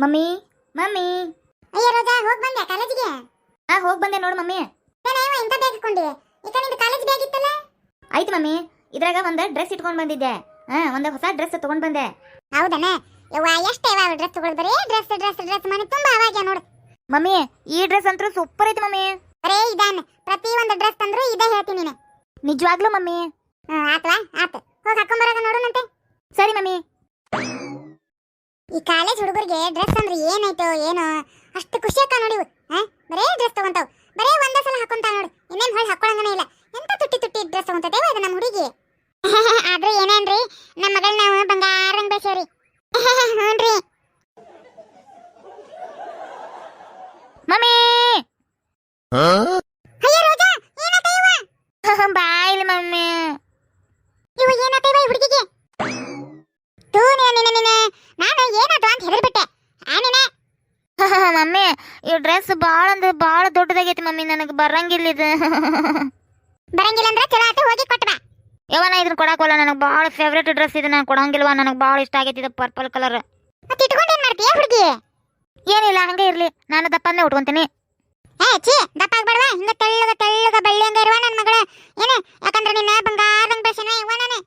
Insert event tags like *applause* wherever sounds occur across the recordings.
Mummy mummy. ಅಯ್ಯ ರೋಜಾ ಹೋಗ್ ಬಂದೆ ಕಾಲೇಜಿಗೆ. ಹಾ ಹೋಗಿ ಬಂದೆ ನೋಡು ಮಮ್ಮಿ. ಏನೇವ ಇಂಥ ಬ್ಯಾಗ್ ಹಾಕೊಂಡಿ. ಈಗ ನಿಂದು ಕಾಲೇಜ್ ಬ್ಯಾಗ್ ಇತ್ತಲ್ಲ? ಆಯ್ತು ಮಮ್ಮಿ. ಇದ್ರಾಗ ಒಂದು ಡ್ರೆಸ್ ಇಟ್ಕೊಂಡು ಬಂದಿದ್ದೆ. ಹಾ ಒಂದು ಹೊಸ ಡ್ರೆಸ್ ತಗೊಂಡ್ ಬಂದೆ. ಹೌದನ? ಯವ್ವ ಎಷ್ಟು ಯಾವ ಡ್ರೆಸ್ ತಗೊಳ್ ಬರೀ ಡ್ರೆಸ್ ಡ್ರೆಸ್ ಡ್ರೆಸ್ ಮನೆ ತುಂಬಾ ಅವಾಗ ನೋಡು. ಮಮ್ಮಿ ಈ ಡ್ರೆಸ್ ಅಂತೂ ಸೂಪರ್ ಐತಿ ಮಮ್ಮಿ. ಬರೇ ಇದಾನ. ಪ್ರತಿ ಒಂದು ಡ್ರೆಸ್ ತಂದ್ರು ಇದೇ ಹೇಳ್ತೀನಿ ನೀನು. ನಿಜವಾಗ್ಲೂ ಮಮ್ಮಿ. ಹ್ಮ್ ಆತ್ವಾ ಆತ್. ಹೋಗಿ ಹಾಕೊಂಬರಾಗ ನೋಡೋಣಂತೆ ಸರಿ ಮಮ್ಮಿ. ಈ ಕಾಲೇಜ್ ಹುಡುಗರಿಗೆ ಡ್ರೆಸ್ ಅಂದ್ರೆ ಏನಾಯ್ತೋ ಏನೋ, ಅಷ್ಟು ಖುಷಿ ಆಕ ನೋಡಿ ಹಾ? ಬರೇ ಡ್ರೆಸ್ ತಗೊಂತಾವ್. ಬರೇ ಒಂದೇ ಸಲ ಹಾಕೊಂತ ನೋಡಿ. ಇನ್ನೇನ್ ಹೊಳ್ ಹಾಕೊಳಂಗನೇ ಇಲ್ಲ. ಎಂತ ತುಟ್ಟಿ ತುಟ್ಟಿ ಡ್ರೆಸ್ ತಗೊಂತದೇವ ಇದು ನಮ್ಮ ಹುಡುಗಿ? *laughs* ಆದ್ರೂ ಏನೇನ್ರಿ ನಮ್ಮ ಮಗಳ್ ನಾವು ಬಂಗಾರಂಗ್ ಬೇಸೇವ್ರಿ ಹ್ಞೂನ್ರಿ ಮಮ್ಮಿ ಅಯ್ಯ ರೋಜಾ ಏನಾತಯ್ಯವ ಬಾಯ್ಲಿ ಮಮ್ಮಿ ಇವು ಏನಾತಯ್ಯವ ಈ ಹುಡುಗಿಗೆ ತೂ ನೀನು ನಿನ್ನ ನಿನ್ನ ನಾನು ಏನಾದ್ರು ಅಂತ ಹೆದರ್ಬಿಟ್ಟೆ. ಆ ನೀನೆ. *laughs* ಮಮ್ಮಿ ಈ ಡ್ರೆಸ್ ಭಾಳ ಅಂದ್ರೆ ಭಾಳ ದೊಡ್ಡದಾಗೈತಿ ಮಮ್ಮಿ ನನಗೆ ಬರಂಗಿಲ್ಲ ಇದು. *laughs* ಬರಂಗಿಲ್ಲ ಅಂದ್ರೆ ಚಲೋ ಆತು ಹೋಗಿ ಕೊಟ್ಟು ಬಾ. ಯಾವನ ಇದನ್ನ ಕೊಡಾಕಲ್ಲ ನನಗೆ ಭಾಳ ಫೇವ್ರೇಟ್ ಡ್ರೆಸ್ ಇದು ನಾನು ಕೊಡಂಗಿಲ್ವಾ ನನಗೆ ಭಾಳ ಇಷ್ಟ ಆಗೈತಿ ಇದು ಪರ್ಪಲ್ ಕಲರ್ ಮತ್ತೆ ಇಟ್ಕೊಂಡು ಏನ್ ಮಾಡ್ತೀಯ ಹುಡುಗಿ? ಏನಿಲ್ಲ ಹಂಗೆ ಇರ್ಲಿ. ನಾನು ದಪ್ಪನ್ನೇ ಉಟ್ಕೊಂತೀನಿ. ಏ ಛೀ ದಪ್ಪ ಆಗ್ಬಾರ್ದ ಹಿಂಗ ತೆಳ್ಳಗ ತೆಳ್ಳಗ ಬೆಳ್ಳಿ ಹಂಗ ಇರುವ ನನ್ನ ಮಗಳ. ಏನ ಯಾಕಂದ್ರೆ ನಿನ್ನ ಬಂಗಾರದಂಗ್ ಬೆಳ್ಸೇನ ಇವ ನಾನು.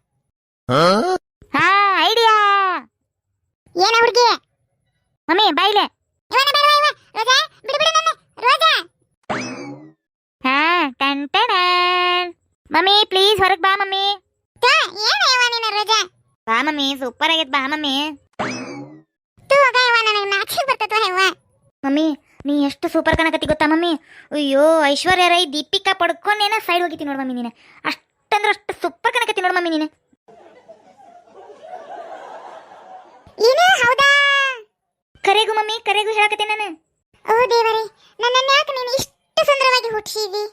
ಹಾ ಐಡಿಯಾ. ಏನ ಹುಡುಗಿ? ಮಮ್ಮಿ ಬಾಯ್ಲೆ ಇವನ ಬೇಡವಾ ಇವ ರೋಜಾ? ಬಿಡು ಬಿಡು ನನ್ನ ರೋಜಾ? ಹಾ ಟನ್ ಟನ್ ಮಮ್ಮಿ ಪ್ಲೀಸ್ ಹೊರಗ್ ಬಾ ಮಮ್ಮಿ. ತಾ ಏನ ಇವ ನಿನ್ನ ರೋಜಾ? ಬಾ ಮಮ್ಮಿ ಸೂಪರ್ ಆಗೈತೆ ಬಾ ಮಮ್ಮಿ. ತೂ ಹೋಗ ಇವ ನನಗೆ ನಾಚಿಕೆ ಬರ್ತದ ಇವ ಮಮ್ಮಿ ನೀ ಎಷ್ಟು ಸೂಪರ್ ಕಾಣಕತ್ತಿ ಗೊತ್ತಾ ಮಮ್ಮಿ. ಅಯ್ಯೋ ಐಶ್ವರ್ಯ ರೈ ದೀಪಿಕಾ ಪಡ್ಕೊಂಡೇನ ಸೈಡ್ ಹೋಗಿತಿ ನೋಡು ಮಮ್ಮಿ ನೀನು. ಅಷ್ಟಂದ್ರೆ ಅಷ್ಟು ಸೂಪರ್ ಕಾಣಕತ್ತಿ ನೋಡು ಮಮ್ಮಿ ನೀನು. ಏನು? ಹೌದಾ? ಕರೆಗು ಮಮ್ಮಿ ಕರೆಗೂ ಹೇಳಕತ್ತೆ ನಾನು. ಓ ದೇವರೇ ನನ್ನನ್ನ ಯಾಕೆ ನೀನು ಇಷ್ಟು ಸುಂದರವಾಗಿ ಹುಟ್ಟಿಸಿದಿ?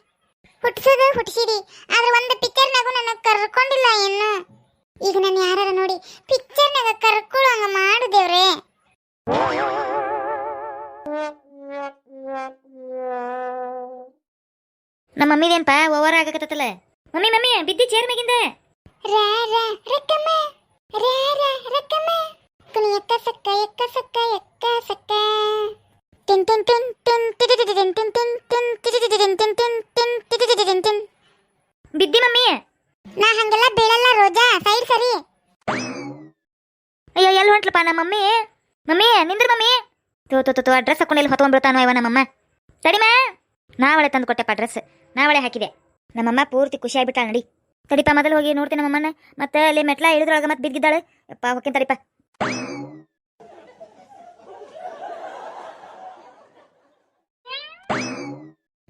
ಹುಟ್ಟಿಸೋದು ಹುಟ್ಟಿಸಿದಿ ಆದ್ರೆ ಒಂದು ಪಿಕ್ಚರ್ನಾಗೂ ನನ್ನ ಕರ್ಕೊಂಡಿಲ್ಲ ಇನ್ನು. ಈಗ ನಾನು ಯಾರ ನೋಡಿ ಪಿಕ್ಚರ್ನಾಗ ಕರ್ಕೊಳ್ಳೋಂಗ ಮಾಡು ದೇವ್ರೇ. ನಮ್ಮ ಮಮ್ಮಿದೇನ್ಪ ಓವರ್ ಆಗಕತ್ತಲ್ಲ ಮಮ್ಮಿ ಮಮ್ಮಿ ಬಿದ್ದಿ ಚೇರ್ ಮೇಗಿಂದ ರಾ ರಾ ರಕ್ಕಮ್ಮ ರಾ ರಾ ರಕ್ಕಮ್ಮ. ಕುನಿ ಎಕ್ಕ ಸಕ್ಕ ಎಕ್ಕ ಸಕ್ಕ ಎಕ್ಕ ಸಕ್ಕ ಟಿನ್ ಟಿನ್ ಟಿನ್ ಟಿನ್ ಟಿಟಿಟಿಟಿನ್ ಟಿನ್ ಟಿನ್ ಟಿನ್ ಟಿಟಿಟಿಟಿನ್ ಟಿನ್ ಟಿನ್ ಟಿನ್ ಟಿಟಿಟಿಟಿನ್ ಟಿನ್ ಬಿದ್ದಿ ಮಮ್ಮಿ ನಾ ಹಂಗೆಲ್ಲ ಬೀಳಲ್ಲ ರೋಜಾ ಸೈಡ್ ಸರಿ ಅಯ್ಯೋ ಎಲ್ಲಿ ಹೊಂಟ್ಲಪ್ಪ ನಮ್ಮ ಮಮ್ಮಿ ಮಮ್ಮಿ ನಿಂದ್ರ ಮಮ್ಮಿ ತೋ ತೋ ತೋ, ತೋ ಡ್ರೆಸ್ ಹಾಕೊಂಡು ಎಲ್ಲಿ ಹೊತ್ಕೊಂಡ್ಬಿಡ್ತಾನೋ ಇವ ನಮ್ಮಮ್ಮ ತಡಿಮಾ ನಾವಳೆ ತಂದು ಕೊಟ್ಟೆಪ್ಪ ಡ್ರೆಸ್ ನಾವಳೆ ಹಾಕಿದೆ ನಮ್ಮಮ್ಮ ಪೂರ್ತಿ ಖುಷಿ ಆಗ್ಬಿಟ್ಟಾಳ ನಡಿ ತಡಿಪ ಮೊದಲು ಹೋಗಿ ನೋಡ್ತೀನಿ ನಮ್ಮಮ್ಮನ ಮತ್ತೆ ಅಲ್ಲಿ ಮೆಟ್ಲ ಇಳಿದ್ರೊಳಗೆ ಮತ್ತೆ ಬಿದ್ದಿದ್ದಾಳೆ ಯಪ್ಪ ಹೋಗ್ತೀನಿ ತಡಿಪ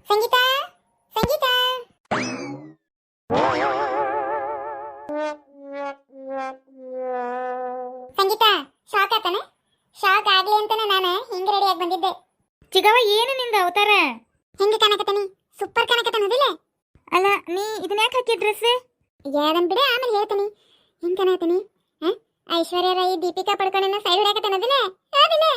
ಸಂಗೀತ ಸಂಗೀತ ಸಂಗೀತ ಶಾಕ್ ಆತನ ಶಾಕ್ ಆಗ್ಲಿ ಅಂತಾನೆ ನಾನು ಹಿಂಗ್ ರೆಡಿ ಆಗಿ ಬಂದಿದ್ದೆ ಚಿಗವ ಏನು ನಿಂದ ಅವತಾರ ಹೆಂಗ್ ಕಾಣಕತ್ತಾನಿ ಸೂಪರ್ ಕಾಣಕತ್ತಾನ ಅದಿಲ್ಲ ಅಲ್ಲ ನೀ ಇದನ್ನ ಯಾಕೆ ಹಾಕಿ ಡ್ರೆಸ್ ಯಾದನ್ ಬಿಡ ಆಮೇಲೆ ಹೇಳ್ತೀನಿ ಹೆಂಗ್ ಕಾಣಕತ್ತಾನಿ ಹ? ಐಶ್ವರ್ಯ ರೈ ದೀಪಿಕಾ ಪಡ್ಕೊಂಡ ಸೈಡ್ ಹೊಡ್ಯಾಕತ್ತಾನ ಅದನ್ನೇ ಅದನ್ನೇ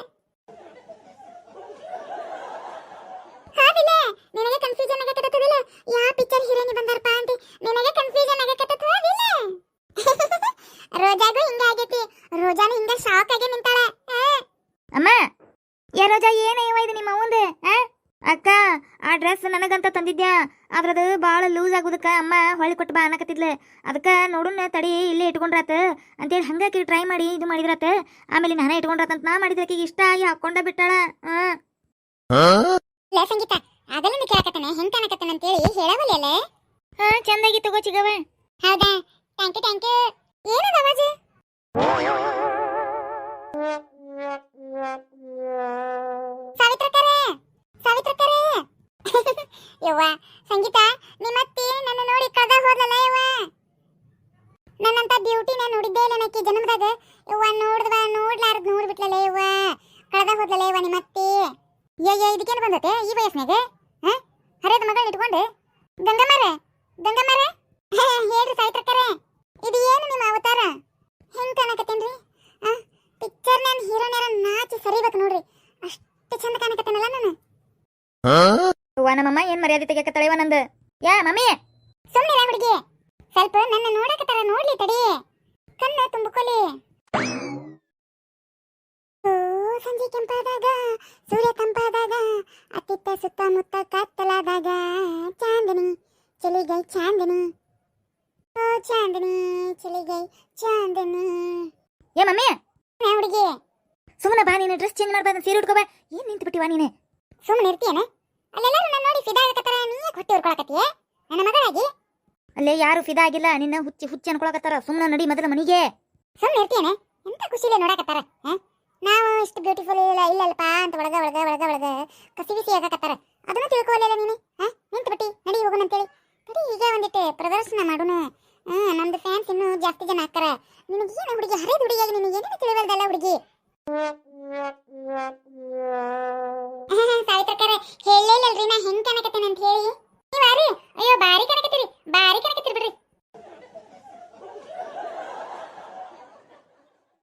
ಅದಿಲ್ಲ ನಿನಗೆ ಕನ್ಫ್ಯೂಷನ್ ಆಗಕತ್ತದಿಲ್ಲ ಯಾವ ಪಿಕ್ಚರ್ ಹೀರೋನಿ ಬಂದಾರಪ್ಪ ಅಂತ? ನಿನಗೆ ಕನ್ಫ್ಯೂಷನ್ ಆಗಕತ್ತದ ಅದಿಲ್ಲ? *laughs* ರೋಜಾಗೂ ಹಿಂಗ ಆಗೈತಿ. ರೋಜಾನು ಹಿಂಗ ಶಾಕ್ ಆಗಿ ನಿಂತಾಳ? ಅಮ್ಮ ಯಾರೋಜ ರೋಜಾ ಇದು ನಿಮ್ಮ ಅವಂದೆ ಅಕ್ಕ ಆ ಡ್ರೆಸ್ ನನಗಂತ ತಂದಿದ್ಯಾ? ಅದ್ರದ್ದು ಭಾಳ ಲೂಸ್ ಆಗೋದಕ್ಕೆ ಅಮ್ಮ ಹೊಳ್ಳಿ ಕೊಟ್ಟು ಬಾ ಅನ್ನಕತ್ತಿದ್ಲೆ. ಅದಕ್ಕೆ ನೋಡುನ ತಡಿ ಇಲ್ಲೇ ಇಟ್ಕೊಂಡ್ರಾತ. ಅಂತೇಳಿ ಹಂಗಾಕಿ ಟ್ರೈ ಮಾಡಿ ಇದು ಮಾಡಿದ್ರಾತ. ಆಮೇಲೆ ನಾನೇ ಇಟ್ಕೊಂಡ್ರಾತಂತ ನಾ ಮಾಡಿದ್ರೆ ಆಕಿಗೆ ಇಷ್ಟ ಆಗಿ ಹಾಕೊಂಡ ಬಿಟ್ಟಾಳ. ಲೇ ಸಂಗೀತ ಅದಲ್ಲಿಂದ ಕೇಳಕತ್ತಾನೆ ಹೆಂಗ್ ಕಾಣಕತ್ತಾನ ಅಂತೇಳಿ ಹೇಳವಲ್ಲ ಹಾ ಚಂದಾಗಿ ತಗೋ ಚಿಗವ ಹೌದಾ? ಥ್ಯಾಂಕ್ ಯು ಥ್ಯಾಂಕ್ ಯು ಏನದ ಅವಾಜ್? ಸಾವಿತ್ರಕರೇ ಯವ್ವ. ಸಂಗೀತ, ನಿಮ್ಮತ್ತಿ ನನ್ನ ನೋಡಿ ಕದ ಹೋದಲ್ಲ ಯವ್ವ? ನನ್ನಂತ ಬ್ಯೂಟಿನ ನೋಡಿದ್ದೇ ಇಲ್ಲ ನಕ್ಕಿ ಜನ್ಮದಾಗ. ಯವ್ವ, ನೋಡ್ದವ, ನೋಡ್ಲಾರ್ದು ನೋಡ್ಬಿಟ್ಲಲ್ಲ ಯವ್ವ? ಕಳೆದ ಹೋದ್ಲಲ್ಲ ಯವ್ವ ನಿಮ್ಮತ್ತಿ? ಏ ಇದಕ್ಕೇನು ಬಂದತೆ ಈ ವಯಸ್ಸಿನಾಗ ಹ? ಹರಿದ ಮಗಳನ್ನ ಇಟ್ಕೊಂಡು? ಗಂಗಮ್ಮರೇ? ಗಂಗಮ್ಮರೇ? *laughs* ಹೇಳ್ರಿ ಸಾಯ್ತ್ರಕ್ಕರೆ ಇದು ಏನು ನಿಮ್ಮ ಅವತಾರ ಹೆಂಗ್ ಕಾಣಕತ್ತೇನ್ರಿ ಆ ಪಿಕ್ಚರ್ ನಾನು ಹೀರೋನ್ಯಾರ ನಾಚಿ ಸರಿಬೇಕು ನೋಡ್ರಿ ಅಷ್ಟು ಚಂದ ಕಾಣಕತ್ತೇನಲ್ಲ ನಾನು ಅವ್ವ ಏನು ಮರ್ಯಾದೆ ತೆಗಿಯಕತ್ತಾಳೆವ ನಂದು? Yeah, mummy? ಸುಮ್ಮನೆ ಹುಡುಗಿ. ಸ್ವಲ್ಪ ನನ್ನ ನೋಡಕತ್ತಾರ ನೋಡ್ಲಿ ತಡಿ. ಕಣ್ಣ ತುಂಬಿಕೊಳ್ಳಿ ಸಂಜೆ ಕೆಂಪಾದಾಗ, ಸೂರ್ಯ ತಂಪಾದಾಗ, ಅತ್ತಿತ್ತ ಸುತ್ತಮುತ್ತ ಕತ್ತಲಾದಾಗ, ಚಾಂದನಿ ಚಲಿಗೈ ಚಾಂದನಿ. ಓ, ಚಾಂದನಿ ಚಲಿಗೈ ಚಾಂದನಿ. ಏ, ಮಮ್ಮಿ? ಹುಡುಗಿ. ಸುಮ್ಮನೆ ಬಾ, ನೀನು ಡ್ರೆಸ್ ಚೇಂಜ್ ಮಾಡ್ಬಾರ್ದು ಸೀರೆ ಉಟ್ಕೋ ಬಾ. ಏನ್ ನಿಂತು ಬಿಟ್ಟಿವಾ ನೀನೆ? ಸುಮ್ಮನೆ ಇರ್ತೀಯನ? ಅಲ್ಲೆಲ್ಲರೂ ನನ್ನ ನೋಡಿ ಫಿದಾ ಆಗಕತ್ತಾರ ನೀ ಯಾಕೆ ಹೊಟ್ಟೆ ಉರ್ಕೊಳಕತ್ತೀಯ ನನ್ನ ಮಗಳಾಗಿ? ಅಲ್ಲೇ ಯಾರು ಫಿದಾ ಆಗಿಲ್ಲ ನಿನ್ನ ಹುಚ್ಚಿ ಹುಚ್ಚಿ ಅನ್ಕೊಳಕತ್ತಾರ ಸುಮ್ಮನೆ ನಡಿ ಮೊದಲ ಮನಿಗೆ. ಸುಮ್ಮನೆ ಇರ್ತೀಯನ? ಎಂತ ಖುಷಿಲೇ ನೋಡಕತ್ತಾರ? ನಾವು ಇಷ್ಟು ಬ್ಯೂಟಿಫುಲ್ ಇಲ್ಲ ಇಲ್ಲಲ್ಪ ಅಂತ ಒಳಗ ಒಳಗ ಒಳಗ ಒಳಗ ಕಸಿ ಬಿಸಿ ಆಗಕತ್ತಾರ ಅದನ್ನು ತಿಳ್ಕೊಳ್ಳಿಲ್ಲ ನೀನು ಹಾ ನಿಂತು ಬಿಟ್ಟಿ ನಡಿ ಹೋಗೋಣ ಅಂತೇಳಿ. ನಡಿ ಈಗ ಒಂದಿಟ್ಟು ಪ್ರದರ್ಶನ ಮಾಡೋಣ. ಹಾ ನಮ್ದು ಫ್ಯಾನ್ಸ್ ಇನ್ನೂ ಜಾಸ್ತಿ ಜನ ಹಾಕ್ತಾರ ನಿನಗೆ ಏನು ಹುಡುಗಿ ಹರಿದ ಹುಡುಗಿಯಾಗಿ ನಿನಗೆ ಏನೇನು ತಿಳಿವಲ್ದಲ್ಲ ಹುಡುಗಿ?